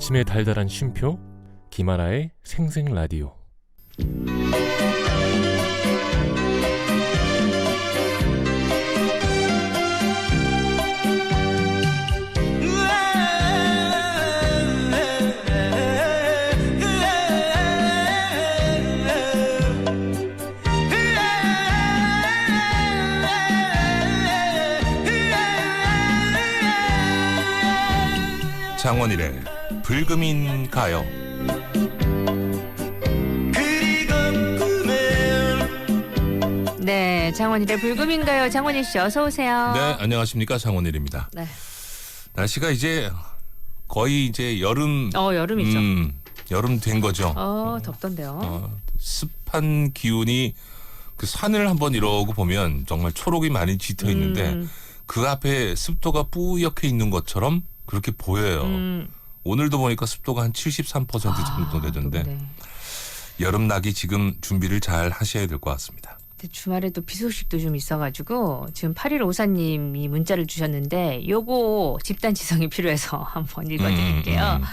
아침의 달달한 쉼표 김하나의 생생 라디오. 장원일의 불금인 가요. 네, 장원일의 불금인가요? 장원일 씨 어서 오세요. 네, 안녕하십니까 장원일입니다. 네. 날씨가 이제 거의 이제 여름 어 여름이죠. 음, 여름 된 거죠. 어 덥던데요. 어, 습한 기운이 그 산을 한번 이러고 보면 정말 초록이 많이 짙어 있는데 음, 그 앞에 습도가 뿌옇게 있는 것처럼 그렇게 보여요. 음. 오늘도 보니까 습도가 한 73% 정도 되던데 네. 여름 나기 지금 준비를 잘 하셔야 될 것 같습니다. 주말에 또 비 소식도 좀 있어가지고 지금 8일 오사님이 문자를 주셨는데 요거 집단 지성이 필요해서 한번 읽어드릴게요. 음, 음.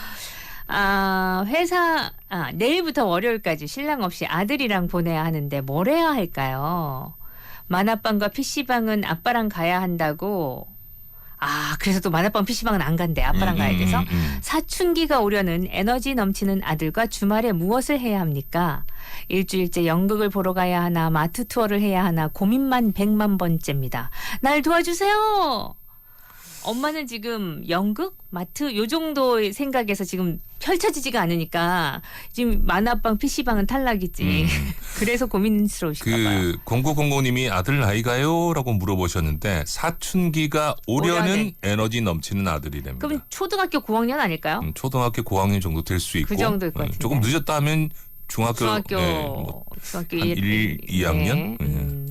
아 회사 아 내일부터 월요일까지 신랑 없이 아들이랑 보내야 하는데 뭘 해야 할까요? 만화방과 PC방은 아빠랑 가야 한다고. 아 그래서 또 만화방 PC방은 안 간대. 아빠랑 음, 가야 돼서. 음, 음. 사춘기가 오려는 에너지 넘치는 아들과 주말에 무엇을 해야 합니까? 일주일째 연극을 보러 가야 하나 마트 투어를 해야 하나 고민만 백만 번째입니다. 날 도와주세요. 엄마는 지금 연극, 마트 요 정도의 생각에서 지금 펼쳐지지가 않으니까 지금 만화방, PC방은 탈락이지. 음. 그래서 고민스러우신가 봐요. 그 0900님이 아들 나이가요?라고 물어보셨는데 사춘기가 오려는 오려는. 에너지 넘치는 아들이랍니다. 그럼 초등학교 고학년 아닐까요? 음, 초등학교 고학년 정도 될 수 있고 그 정도일 것 음, 같은데. 조금 늦었다 하면 중학교 중학교 네, 뭐. 중학교 한 일, 이 학년? 네. 음.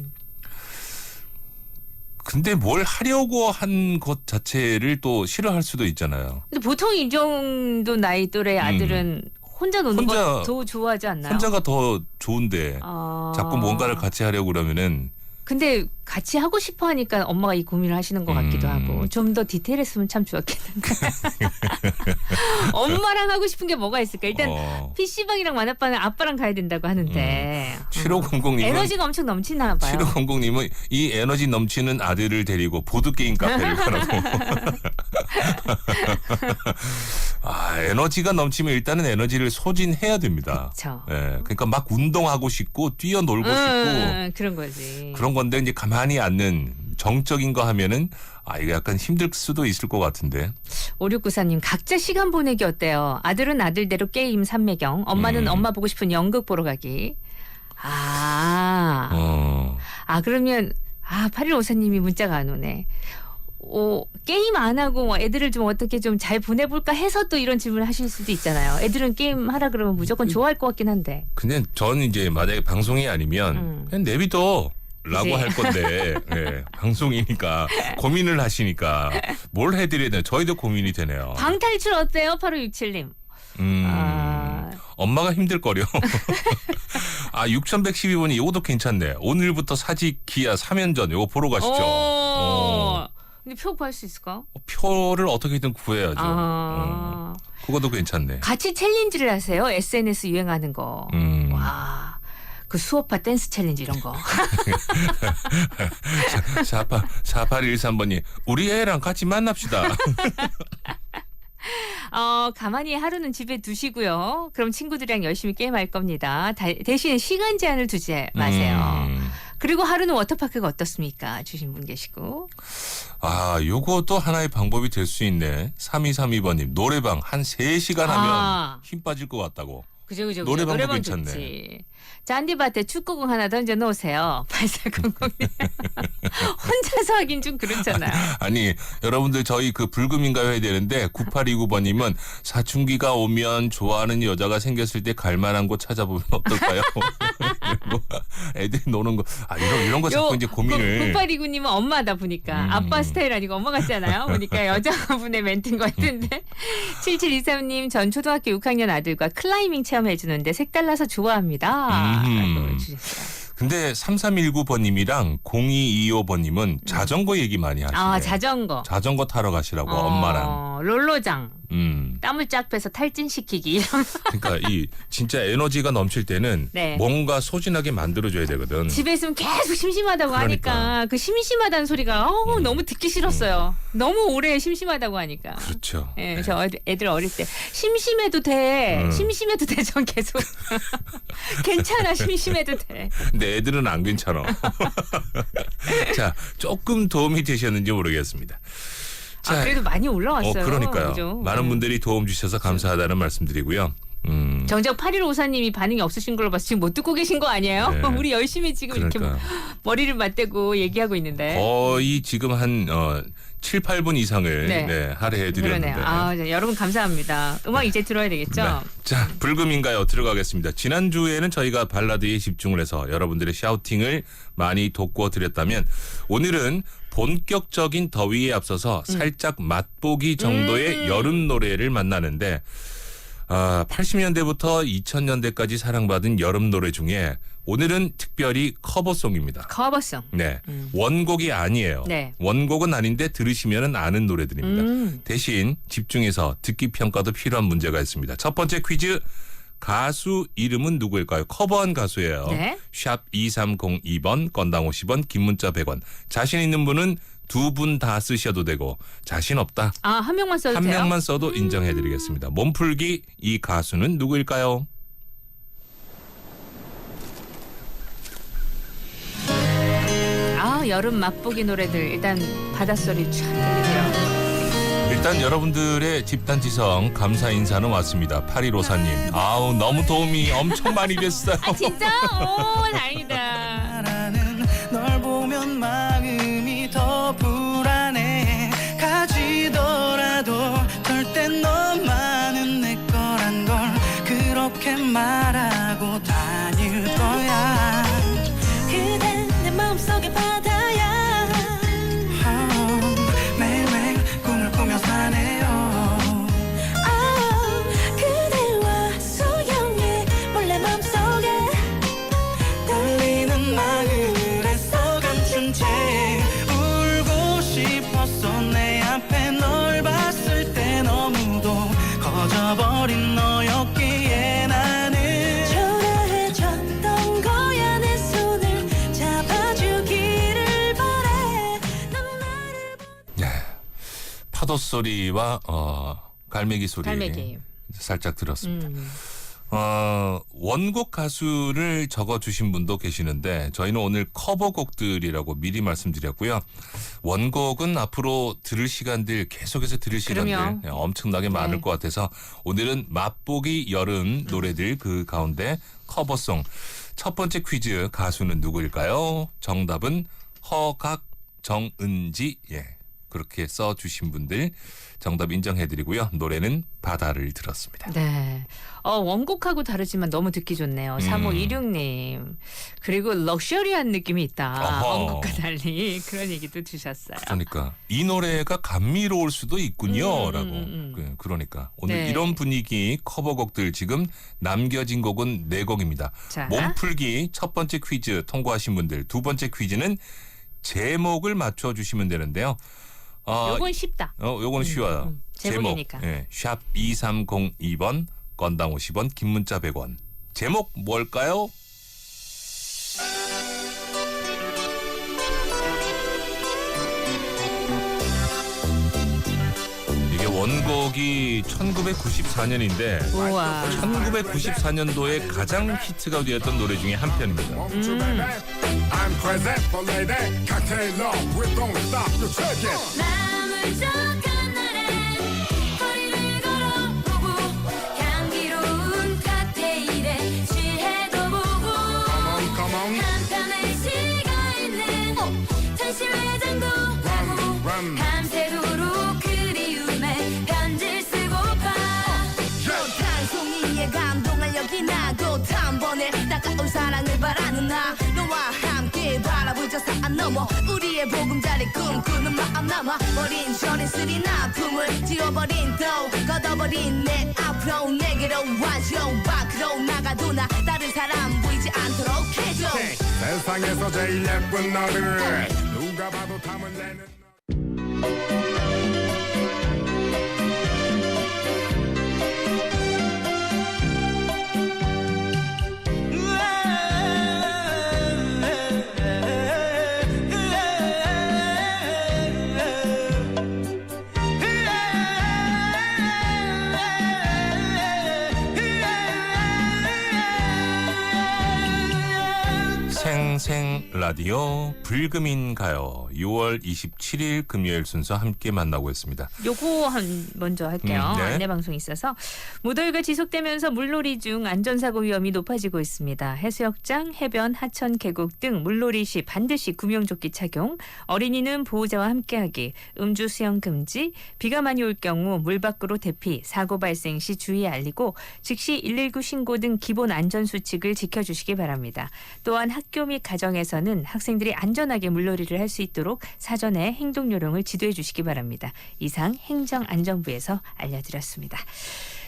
근데 뭘 하려고 한 것 자체를 또 싫어할 수도 있잖아요. 근데 보통 이 정도 나이 또래 아들은 혼자 노는 음. 혼자- 거더 좋아하지 않나요? 혼자가 더 좋은데 아. 자꾸 뭔가를 같이 하려고 그러면은 근데 같이 하고 싶어 하니까 엄마가 이 고민을 하시는 것 같기도 음. 하고 좀 더 디테일했으면 참 좋았겠는데. 엄마랑 하고 싶은 게 뭐가 있을까? 일단 어, PC방이랑 만화방은 아빠랑 가야 된다고 하는데. 음. 7500님은 에너지가 엄청 넘치나 봐요. 7500님은 이 에너지 넘치는 아들을 데리고 보드게임 카페를 가라고. 아, 에너지가 넘치면 일단은 에너지를 소진해야 됩니다. 그쵸. 예, 그러니까 막 운동하고 싶고 뛰어놀고 싶고 음, 그런 거지. 그런 건데 이제 가만히 앉는 정적인 거 하면은 아, 이거 약간 힘들 수도 있을 것 같은데. 5694님, 각자 시간 보내기 어때요? 아들은 아들대로 게임 삼매경, 엄마는 음. 엄마 보고 싶은 연극 보러 가기. 아, 어. 아, 그러면, 아, 8154님이 문자가 안 오네. 어, 게임 안 하고 애들을 좀 어떻게 좀 잘 보내볼까 해서 또 이런 질문을 하실 수도 있잖아요. 애들은 게임 하라 그러면 무조건 좋아할 것 같긴 한데. 근데 저는 이제 만약에 방송이 아니면 음. 그냥 내비둬. 라고 그치. 할 건데 예, 방송이니까 고민을 하시니까 뭘 해드려야 되나 저희도 고민이 되네요. 방탈출 어때요? 8567님. 음, 아. 엄마가 힘들 거려. 아 6112번이 이것도 괜찮네. 오늘부터 사직 기아 3연전 이거 보러 가시죠. 오. 어, 근데 표 구할 수 있을까? 표를 어떻게든 구해야죠. 아. 음, 그것도 괜찮네. 같이 챌린지를 하세요. SNS 유행하는 거. 음. 와. 그 수업파 댄스 챌린지 이런 거. 48, 4813번이 우리 애랑 같이 만납시다. 어, 가만히 하루는 집에 두시고요. 그럼 친구들이랑 열심히 게임할 겁니다. 다- 대신에 시간 제한을 두지 마세요. 음. 그리고 하루는 워터파크가 어떻습니까? 주신 분 계시고. 아, 요것도 하나의 방법이 될 수 있네. 3232번님, 노래방 한 3시간 하면 아. 힘 빠질 것 같다고. 그죠, 그죠. 그죠. 노래방도 노래방 괜찮네. 좋지. 잔디밭에 축구공 하나 던져 놓으세요. 8400님. 혼자서 하긴 좀 그렇잖아요. 아니, 여러분들 저희 그 불금인가요 해야 되는데, 9829번님은 사춘기가 오면 좋아하는 여자가 생겼을 때 갈만한 곳 찾아보면 어떨까요? 뭐, 애들이 노는 거, 아, 이런, 이런 거 자꾸 이제 고민을. 9829님은 엄마다 보니까 음. 아빠 스타일 아니고 엄마 같잖아요. 보니까 여자분의 멘트인 것 같은데. 7723님 전 초등학교 6학년 아들과 클라이밍 체험해 주는데 색달라서 좋아합니다. 라고 주셨어요. 근데 3319번님이랑 0225번님은 자전거 얘기 많이 하시네요. 아 자전거. 자전거 타러 가시라고 어, 엄마랑. 롤로장. 음. 땀을 쫙 빼서 탈진시키기. 그러니까 이 진짜 에너지가 넘칠 때는 네. 뭔가 소진하게 만들어줘야 되거든. 집에 있으면 계속 심심하다고 그러니까. 하니까 그 심심하다는 소리가 어우, 음. 너무 듣기 싫었어요. 너무 오래 심심하다고 하니까. 그렇죠. 예, 네. 저 애들- 애들 어릴 때 심심해도 돼, 음. 심심해도 돼, 전 계속 괜찮아, 심심해도 돼. 근데 애들은 안 괜찮아. 자, 조금 도움이 되셨는지 모르겠습니다. 아, 그래도 많이 어, 올라왔어요. 그러니까요. 그죠? 많은 음. 분들이 도움 주셔서 감사하다는 말씀드리고요. 음, 정작 8154님이 반응이 없으신 걸로 봐서 지금 못 듣고 계신 거 아니에요? 네. 우리 열심히 지금 이렇게 그러니까 머리를 맞대고 얘기하고 있는데. 거의 지금 한 어, 7, 8분 이상을 네. 네, 할애해 드렸는데. 그러네요. 아, 네, 여러분 감사합니다. 음악 이제 들어야 되겠죠? 네. 자, 불금인가요? 들어가겠습니다. 지난주에는 저희가 발라드에 집중을 해서 여러분들의 샤우팅을 많이 돋구어 드렸다면 오늘은 본격적인 더위에 앞서서 음. 살짝 맛보기 정도의 여름 노래를 만나는데 아, 80년대부터 2000년대까지 사랑받은 여름 노래 중에 오늘은 특별히 커버송입니다. 커버송. 네. 원곡이 아니에요. 네. 원곡은 아닌데 들으시면 아는 노래들입니다. 음. 대신 집중해서 듣기 평가도 필요한 문제가 있습니다. 첫 번째 퀴즈 가수 이름은 누구일까요? 커버한 가수예요. 네. 샵 2302번 건당 50원 긴 문자 100원. 자신 있는 분은 두 분 다 쓰셔도 되고 자신 없다. 아, 한 명만 써도 한 돼요? 명만 써도 인정해 드리겠습니다. 몸풀기 이 가수는 누구일까요? 아, 여름 맛보기 노래들 일단 바닷소리 쫙 들리죠. 일단 여러분들의 집단 지성 감사 인사는 왔습니다. 8154님. 아우 너무 도움이 엄청 많이 됐어요. 아, 진짜? 오, 다행이다. 소리와 어, 갈매기 소리 갈매기. 살짝 들었습니다. 음. 어, 원곡 가수를 적어주신 분도 계시는데 저희는 오늘 커버곡들이라고 미리 말씀드렸고요. 원곡은 앞으로 들을 시간들 계속해서 들을 시간들 그럼요. 네, 엄청나게 많을 네. 것 같아서 오늘은 맛보기 여름 노래들 그 가운데 커버송 첫 번째 퀴즈 가수는 누구일까요? 정답은 허각 정은지 예 그렇게 써주신 분들 정답 인정해드리고요. 노래는 바다를 들었습니다. 네. 어, 원곡하고 다르지만 너무 듣기 좋네요. 음. 3516님. 그리고 럭셔리한 느낌이 있다. 어허. 원곡과 달리. 그런 얘기도 주셨어요. 그러니까 이 노래가 감미로울 수도 음, 있군요라고. 음, 음. 그- 그러니까 오늘 네. 이런 분위기 커버곡들 지금 남겨진 곡은 네 곡입니다. 자. 몸풀기 첫 번째 퀴즈 통과하신 분들 두 번째 퀴즈는 제목을 맞춰 주시면 되는데요. 어, 요건 쉽다. 어, 요거는 쉬워요. 음, 제목이니까. 제목. 예, 샵 2302번 건당 50원 긴 문자 100원. 제목 뭘까요? 원곡이 1994년인데 우와. 1994년도에 가장 히트가 되었던 노래 중에 한 편입니다. I'm for lady. Cocktail we don't stop. 마음을 적 따가운 사랑을 바라는 나. 너와 함께 바라보자 산 넘어. 우리의 보금자리 꿈꾸는 마음 남아. 어린 저린 쓰린 아픔을 지워버린 또 걷어버린 내 앞으로 내게로 와줘. 밖으로 나가도 나 다른 사람 보이지 않도록 해줘. 세상에서 제일 예쁜 너를. 누가 봐도 탐을 내는 생생 라디오 불금인 가요 6월 27일 금요일 순서 함께 만나고 있습니다. 요거 한 먼저 할게요. 음, 네. 안내 방송이 있어서 무더위가 지속되면서 물놀이 중 안전사고 위험이 높아지고 있습니다. 해수욕장, 해변, 하천, 계곡 등 물놀이 시 반드시 구명조끼 착용, 어린이는 보호자와 함께하기, 음주 수영 금지, 비가 많이 올 경우 물 밖으로 대피, 사고 발생 시 주의 알리고 즉시 119 신고 등 기본 안전 수칙을 지켜주시기 바랍니다. 또한 학교 및 가 정에서는 학생들이 안전하게 물놀이를 할 수 있도록 사전에 행동 요령을 지도해 주시기 바랍니다. 이상 행정안전부에서 알려드렸습니다.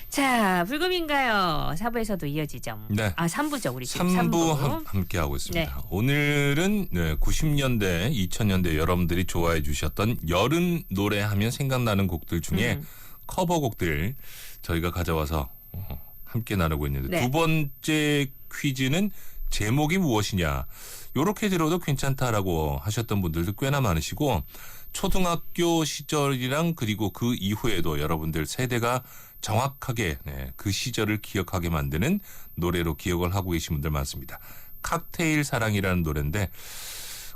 자, 불금인가요? 4부에서도 이어지죠. 네. 아, 3부죠. 우리 지금 3부 3부. 함께 하고 있습니다. 네. 오늘은 네, 90년대, 2000년대 여러분들이 좋아해 주셨던 여름 노래 하면 생각나는 곡들 중에 음. 커버곡들 저희가 가져와서 어, 함께 나누고 있는데 네. 두 번째 퀴즈는 제목이 무엇이냐. 요렇게 들어도 괜찮다라고 하셨던 분들도 꽤나 많으시고 초등학교 시절이랑 그리고 그 이후에도 여러분들 세대가 정확하게 네, 그 시절을 기억하게 만드는 노래로 기억을 하고 계신 분들 많습니다. 칵테일 사랑이라는 노래인데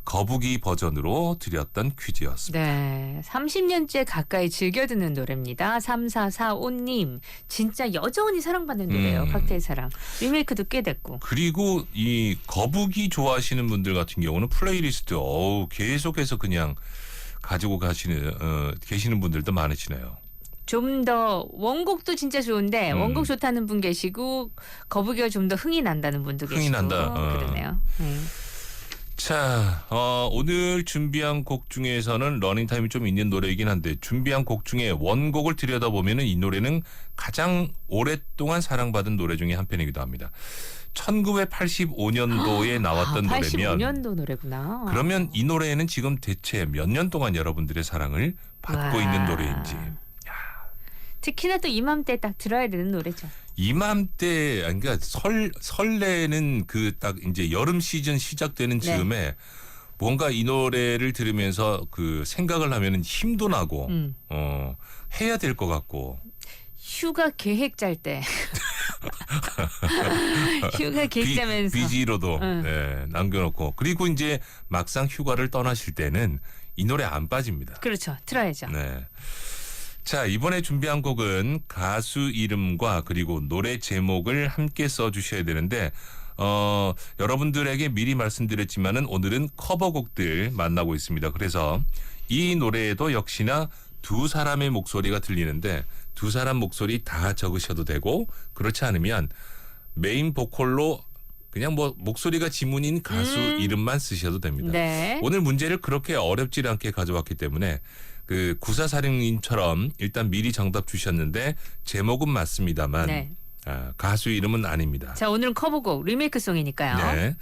거북이 버전으로 드렸던 퀴즈였습니다. 네. 30년째 가까이 즐겨 듣는 노래입니다. 3445님. 진짜 여전히 사랑받는 노래예요. 음. 칵테일 사랑. 리메이크도 꽤 됐고. 그리고 이 거북이 좋아하시는 분들 같은 경우는 플레이리스트 어우 계속해서 그냥 가지고 가시는 어, 계시는 분들도 많으시네요. 좀 더 원곡도 진짜 좋은데 음. 원곡 좋다는 분 계시고 거북이가 좀 더 흥이 난다는 분도 흥이 계시고 난다. 어. 그러네요. 네. 자, 어, 오늘 준비한 곡 중에서는 러닝타임이 좀 있는 노래이긴 한데 준비한 곡 중에 원곡을 들여다보면 이 노래는 가장 오랫동안 사랑받은 노래 중에 한 편이기도 합니다. 1985년도에 나왔던 아, 노래면 85년도 노래구나. 그러면 이 노래는 지금 대체 몇 년 동안 여러분들의 사랑을 받고 와. 있는 노래인지 특히나 또 이맘때 딱 들어야 되는 노래죠. 이맘때 그러니까 설 설레는 그 딱 이제 여름 시즌 시작되는 네. 즈음에 뭔가 이 노래를 들으면서 그 생각을 하면은 힘도 나고 음. 어 해야 될 것 같고 휴가 계획 짤 때. 휴가 계획 짜면서. 비지로도 응. 네, 남겨놓고 그리고 이제 막상 휴가를 떠나실 때는 이 노래 안 빠집니다. 그렇죠. 틀어야죠. 네. 자, 이번에 준비한 곡은 가수 이름과 그리고 노래 제목을 함께 써주셔야 되는데, 어, 여러분들에게 미리 말씀드렸지만은 오늘은 커버곡들 만나고 있습니다. 그래서 이 노래에도 역시나 두 사람의 목소리가 들리는데 두 사람 목소리 다 적으셔도 되고 그렇지 않으면 메인 보컬로 그냥 뭐 목소리가 지문인 가수 음. 이름만 쓰셔도 됩니다. 네. 오늘 문제를 그렇게 어렵지 않게 가져왔기 때문에 그 구사사령님처럼 일단 미리 정답 주셨는데 제목은 맞습니다만 네. 아, 가수 이름은 아닙니다. 자, 오늘은 커버곡 리메이크송이니까요. 네.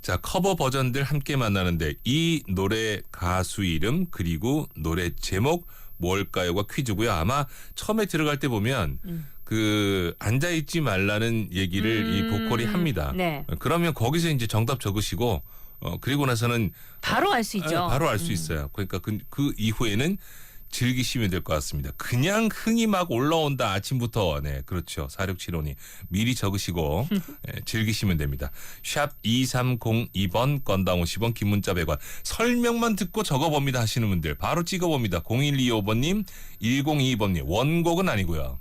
자 커버 버전들 함께 만나는데 이 노래 가수 이름 그리고 노래 제목 뭘까요가 퀴즈고요. 아마 처음에 들어갈 때 보면 음. 그 앉아 있지 말라는 얘기를 이 보컬이 음, 합니다. 네. 그러면 거기서 이제 정답 적으시고 어 그리고 나서는 바로 알 수 있죠. 아, 바로 알수 음. 있어요. 그러니까 그, 그 이후에는 즐기시면 될 것 같습니다. 그냥 흥이 막 올라온다 아침부터 네 그렇죠 사륙치론이 미리 적으시고 예, 즐기시면 됩니다. 샵 2302번 건당 50원 긴 문자 100원 설명만 듣고 적어봅니다 하시는 분들 바로 찍어봅니다. 0125번님 1022번님 원곡은 아니고요.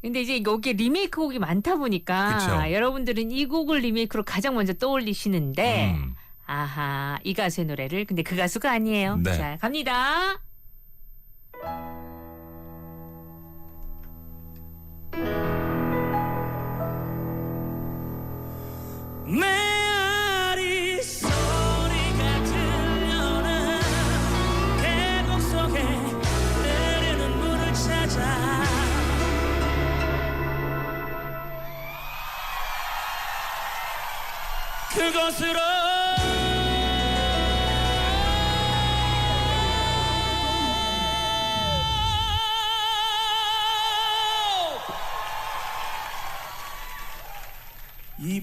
근데 이제 여기 리메이크 곡이 많다 보니까 그쵸. 여러분들은 이 곡을 리메이크로 가장 먼저 떠올리시는데 음. 아하 이 가수의 노래를 근데 그 가수가 아니에요. 네. 자 갑니다. 메아리 소리가 들려나 계곡 속에 흐르는 물을 찾아 그곳으로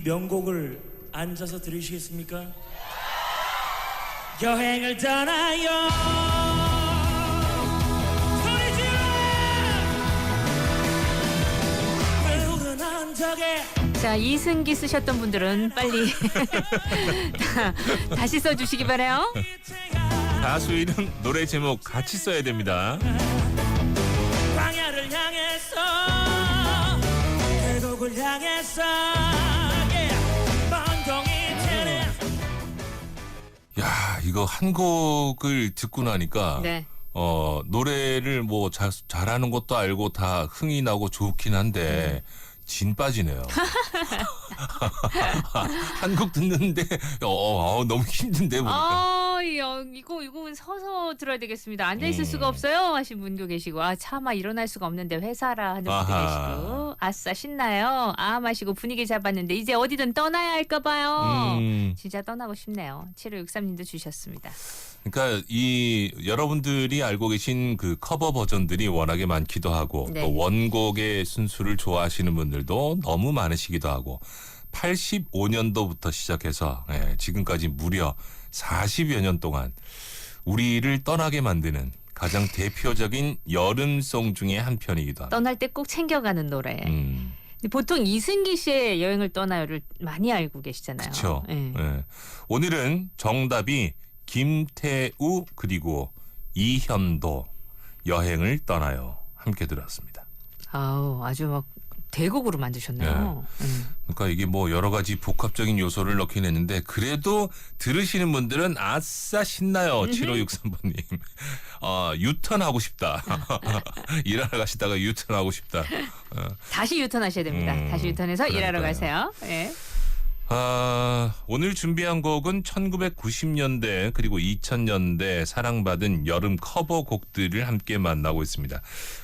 명곡을 앉아서 들으시겠습니까? 여행을 떠나요 자, 이승기 쓰셨던 분들은 빨리 다, 다시 써주시기 바래요. 가수 이름 노래 제목 같이 써야 됩니다. 광야를 향해서 계곡을 향해서 야 이거 한 곡을 듣고 나니까 네. 어 노래를 뭐 자, 잘하는 것도 알고 다 흥이 나고 좋긴 한데 진 빠지네요. 한곡 듣는데 어, 어, 너무 힘든데 보니까. 아, 야, 이거 이거 서서 들어야 되겠습니다. 앉아 있을 음. 수가 없어요. 하신 분도 계시고, 아 차마 일어날 수가 없는데 회사라 하는 분도 아하. 계시고, 아싸 신나요. 아 마시고 분위기 잡았는데 이제 어디든 떠나야 할까 봐요. 음. 진짜 떠나고 싶네요. 7563님도 주셨습니다. 그러니까 이 여러분들이 알고 계신 그 커버 버전들이 워낙에 많기도 하고 네. 또 원곡의 순수를 좋아하시는 분들도 너무 많으시기도 하고 85년도부터 시작해서 예, 지금까지 무려 40여 년 동안 우리를 떠나게 만드는 가장 대표적인 여름송 중에 한 편이기도 합니다. 떠날 때 꼭 챙겨가는 노래. 음, 보통 이승기 씨의 여행을 떠나요를 많이 알고 계시잖아요. 그렇죠. 예. 예. 오늘은 정답이 김태우 그리고 이현도 여행을 떠나요. 함께 들었습니다. 아우 아주 막 대곡으로 만드셨네요. 음. 그러니까 이게 뭐 여러 가지 복합적인 요소를 넣긴 했는데 그래도 들으시는 분들은 아싸 신나요. 7563번님. 어, 유턴하고 싶다. 일하러 가시다가 유턴하고 싶다. 다시 유턴하셔야 됩니다. 음, 다시 유턴해서 일하러 그러니까요. 가세요. 예. 아, 오늘 준비한 곡은 1990년대 그리고 2000년대 사랑받은 여름 커버 곡들을 함께 만나고 있습니다.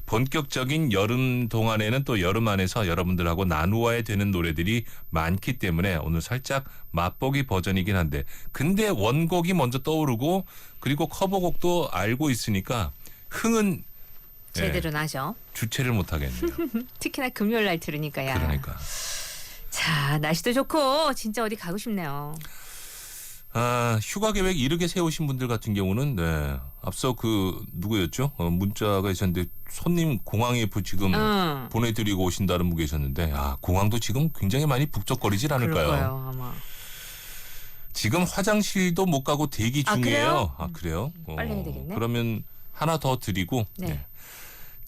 본격적인 여름 동안에는 또 여름 안에서 여러분들하고 나누어야 되는 노래들이 많기 때문에 오늘 살짝 맛보기 버전이긴 한데 근데 원곡이 먼저 떠오르고 그리고 커버곡도 알고 있으니까 흥은 예, 제대로 나죠. 주체를 못 하겠네요. 특히나 금요일 날 들으니까야. 그러니까. 자, 날씨도 좋고 진짜 어디 가고 싶네요. 아, 휴가 계획 이르게 세우신 분들 같은 경우는 네. 앞서 그 누구였죠? 어, 문자가 있었는데 손님 공항에 부- 지금 응. 보내드리고 오신다는 분 계셨는데 아 공항도 지금 굉장히 많이 북적거리질 않을까요? 아마. 지금 화장실도 못 가고 대기 아, 중이에요. 그래요? 아 그래요? 빨리 해야 되겠네. 그러면 하나 더 드리고 네. 네.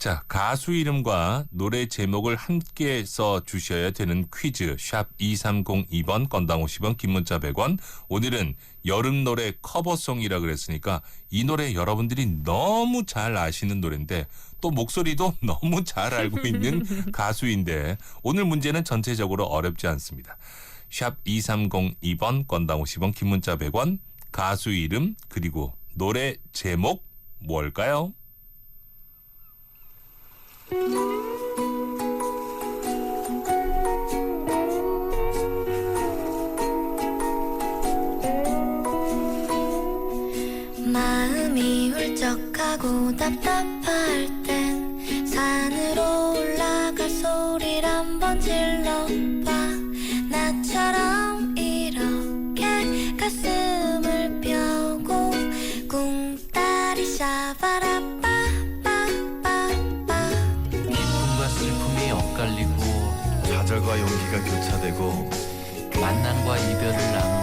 자 가수 이름과 노래 제목을 함께 써 주셔야 되는 퀴즈 샵 2302번 건당 50원 긴 문자 100원 오늘은 여름 노래 커버송이라 그랬으니까 이 노래 여러분들이 너무 잘 아시는 노래인데 또 목소리도 너무 잘 알고 있는 가수인데 오늘 문제는 전체적으로 어렵지 않습니다. 샵 2302번 건당 50원 긴 문자 100원 가수 이름 그리고 노래 제목 뭘까요? 마음이 울적하고 답답할 땐 산으로 올라가 소리를 한번 질러봐. 나처럼 이렇게 가슴을 펴고 꿍따리 샤바라 교차되고 만남과 이별을 나누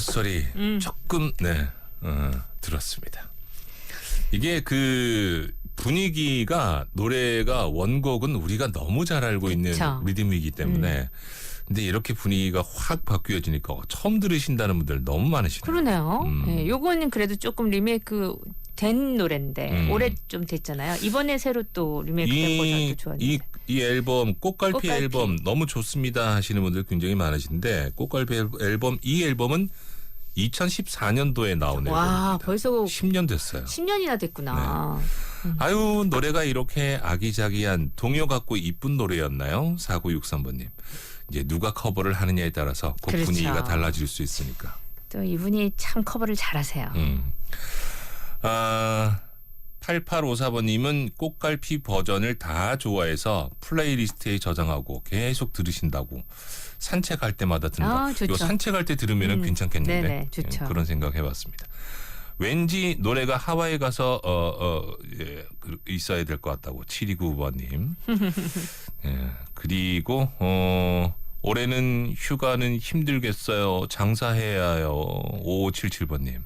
소리 조금 네 어, 들었습니다. 이게 그 분위기가 노래가 원곡은 우리가 너무 잘 알고 있는 그쵸. 리듬이기 때문에 근데 이렇게 분위기가 확 바뀌어지니까 처음 들으신다는 분들 너무 많으시네요. 그러네요. 음. 예, 요거는 그래도 조금 리메이크 된 노래인데 음. 올해 좀 됐잖아요. 이번에 새로 또 리메이크 된 이, 버전도 좋았는데. 이, 이 앨범 꽃갈피, 꽃갈피. 앨범 너무 좋습니다 하시는 분들 굉장히 많으신데 꽃갈피 앨- 앨범 이 앨범은 2014년도에 나온 와, 앨범입니다. 벌써 10년 됐어요. 10년이나 됐구나. 아유 노래가 이렇게 아기자기한 동요 같고 이쁜 노래였나요? 4963번님. 이제 누가 커버를 하느냐에 따라서 그 그렇죠. 분위기가 달라질 수 있으니까. 또 이분이 참 커버를 잘하세요. 음. 아, 8854번님은 꽃갈피 버전을 다 좋아해서 플레이리스트에 저장하고 계속 들으신다고 산책할 때마다 듣는다. 아, 좋죠. 요 산책할 때 들으면 음, 은 괜찮겠는데 네네, 좋죠. 예, 그런 생각 해봤습니다. 왠지 노래가 하와이 가서 어, 어, 예, 그, 있어야 될 것 같다고 7299번님. 예, 그리고 어, 올해는 휴가는 힘들겠어요. 장사해야 해요. 5577번님.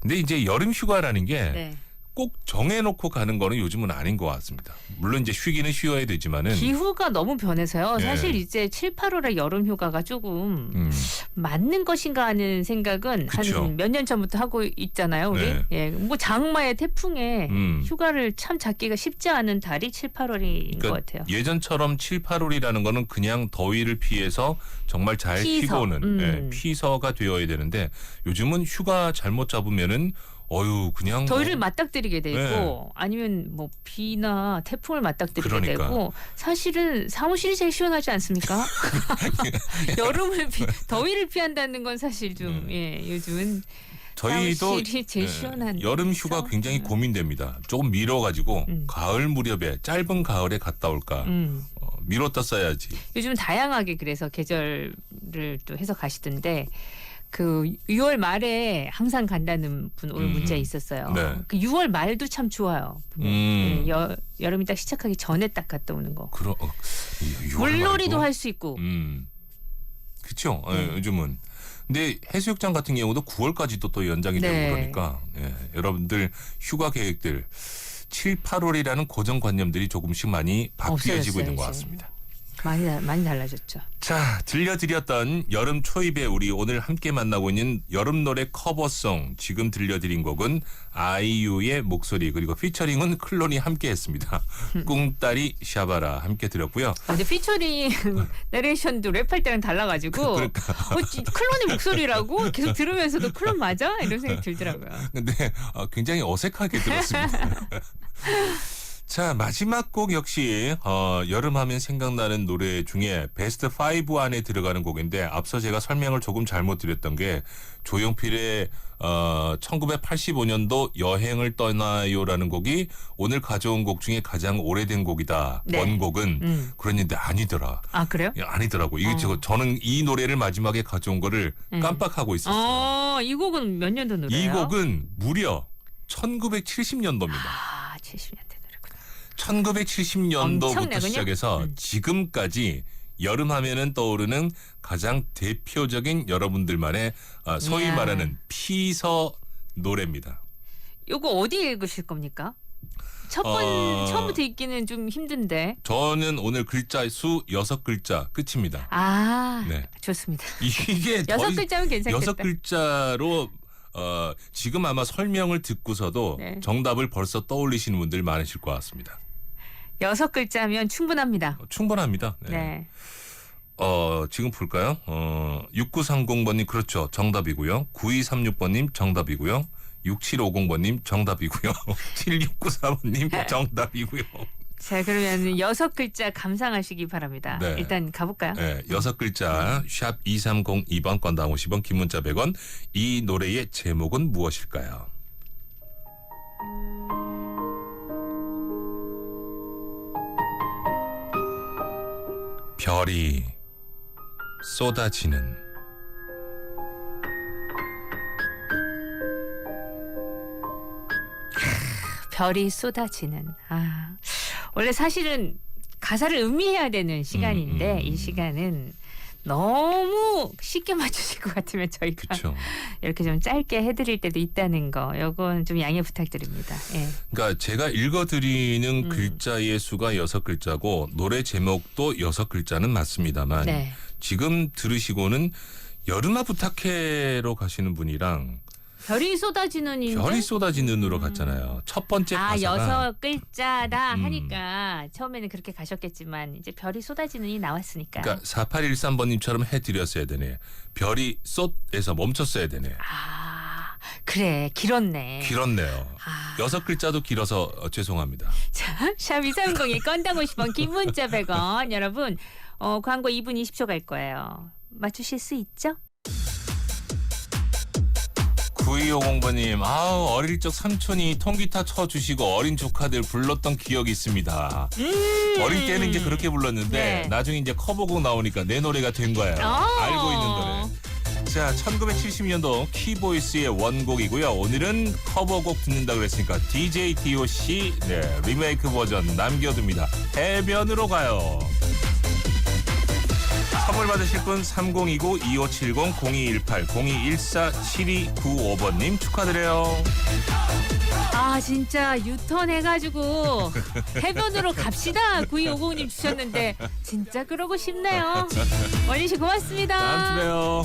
근데 이제 여름 휴가라는 게 네. 꼭 정해놓고 가는 거는 요즘은 아닌 것 같습니다. 물론 이제 쉬기는 쉬어야 되지만은 기후가 너무 변해서요. 네. 사실 이제 7, 8월에 여름 휴가가 조금 음, 맞는 것인가 하는 생각은 그쵸. 한몇년 전부터 하고 있잖아요. 우리. 네. 예. 뭐 장마에 태풍에 음. 휴가를 참 잡기가 쉽지 않은 달이 7, 8월인 것 같아요. 예전처럼 7, 8월이라는 거는 그냥 더위를 피해서 정말 잘 피서. 쉬고는 음. 예, 피서가 되어야 되는데 요즘은 휴가 잘못 잡으면은 어유 그냥 더위를 뭐 맞닥뜨리게 되고 네. 아니면 뭐 비나 태풍을 맞닥뜨리게 그러니까. 되고 사실은 사무실이 제일 시원하지 않습니까? 여름을 피, 더위를 피한다는 건 사실 좀 예, 요즘은 저희도 사무실이 제일 예, 시원한 여름 휴가. 굉장히 음. 고민됩니다. 조금 미뤄가지고 음. 가을 무렵에 짧은 가을에 갔다 올까 음. 어, 미뤘다 써야지. 요즘 다양하게 그래서 계절을 또 해서 가시던데 그 6월 말에 항상 간다는 분 오늘 음. 문자 있었어요. 네. 그 6월 말도 참 좋아요. 음. 예, 여, 여름이 딱 시작하기 전에 딱 갔다 오는 거. 그러 어, 물놀이도? 할 수 있고. 음. 그렇죠. 네. 요즘은. 근데 해수욕장 같은 경우도 9월까지도 또 연장이 네. 되고 그러니까 예, 여러분들 휴가 계획들 7, 8월이라는 고정관념들이 조금씩 많이 바뀌어지고 없어졌어요, 있는 것. 같습니다. 많이 다- 많이 달라졌죠. 자, 들려드렸던 여름 초입에 우리 오늘 함께 만나고 있는 여름 노래 커버송 지금 들려드린 곡은 아이유의 목소리 그리고 피처링은 클론이 함께 했습니다. 꿍따리 샤바라 함께 들었고요. 아, 근데 피처링 내레이션도 랩할 때랑 달라가지고 그러니까. 어, 지- 클론의 목소리라고 계속 들으면서도 클론 맞아? 이런 생각이 들더라고요. 근데 어, 굉장히 어색하게 들었습니다. 자 마지막 곡 역시 어, 여름하면 생각나는 노래 중에 베스트 5 안에 들어가는 곡인데 앞서 제가 설명을 조금 잘못 드렸던 게 조용필의 어, 1985년도 여행을 떠나요라는 곡이 오늘 가져온 곡 중에 가장 오래된 곡이다. 네. 원곡은 음. 그랬는데 아니더라. 아 그래요? 예, 아니더라고. 이게 어. 저, 저는 이 노래를 마지막에 가져온 거를 음. 깜빡하고 있었어요. 어, 이 곡은 몇 년도 노래예요? 이 곡은 무려 1970년도입니다. 아, 70년대 노래구나. 1970년도부터 엄청나군요. 시작해서 음. 지금까지 여름 하면은 떠오르는 가장 대표적인 여러분들만의 아, 소위 이야. 말하는 피서 노래입니다. 요거 어디 읽으실 겁니까? 첫 번 어. 처음부터 읽기는 좀 힘든데. 저는 오늘 글자 수 여섯 글자 끝입니다. 아, 네. 좋습니다. 이게 더 여섯 이- 글자면 괜찮겠다. 여섯 글자로 어, 지금 아마 설명을 듣고서도 네. 정답을 벌써 떠올리시는 분들 많으실 것 같습니다. 여섯 글자면 충분합니다. 어, 충분합니다. 네. 네. 어, 지금 볼까요? 어, 6930번님 그렇죠. 정답이고요. 9236번님 정답이고요. 6750번님 정답이고요. 7694번님 정답이고요. 자, 그러면 여섯 글자 감상하시기 바랍니다. 네. 일단 가볼까요? 네, 여섯 글자 샵 2302번 건당 50원 긴 문자 100원 이 노래의 제목은 무엇일까요? 별이 쏟아지는 별이 쏟아지는. 아, 원래 사실은 가사를 음미해야 되는 시간인데 음, 음. 이 시간은 너무 쉽게 맞추실 것 같으면 저희가 그렇죠. 이렇게 좀 짧게 해드릴 때도 있다는 거. 요건 좀 양해 부탁드립니다. 예. 그러니까 제가 읽어드리는 음. 글자의 수가 여섯 글자고 노래 제목도 여섯 글자는 맞습니다만 네. 지금 들으시고는 여름아 부탁해로 가시는 분이랑 별이 쏟아지는 인데 별이 쏟아지는 으로 갔잖아요. 첫 번째 아 가사가 여섯 글자다 음. 하니까 처음에는 그렇게 가셨겠지만 이제 별이 쏟아지는 이 나왔으니까. 그러니까 4813번님처럼 해드렸어야 되네. 별이 쏟에서 멈췄어야 되네. 아 그래 길었네. 길었네요. 아. 여섯 글자도 길어서 어, 죄송합니다. 자, 샵 230이 건당 50원, 긴 문자 100원. 여러분, 어, 광고 2분 20초 갈 거예요. 맞추실 수 있죠? 9250번님, 아우, 어릴 적 삼촌이 통기타 쳐주시고 어린 조카들 불렀던 기억이 있습니다. 어릴 때는 이제 그렇게 불렀는데, 네. 나중에 이제 커버곡 나오니까 내 노래가 된 거예요. 어. 알고 있는 노래. 자, 1970년도 키보이스의 원곡이고요. 오늘은 커버곡 듣는다 그랬으니까 DJ DOC 네, 리메이크 버전 남겨둡니다. 해변으로 가요. 선물 받으실 분 3029-2570-0218-0214-7295번님 축하드려요. 아 진짜 유턴해가지고 해변으로 갑시다 9250님 주셨는데 진짜 그러고 싶네요 원희 씨 고맙습니다 다음 주에 봬요.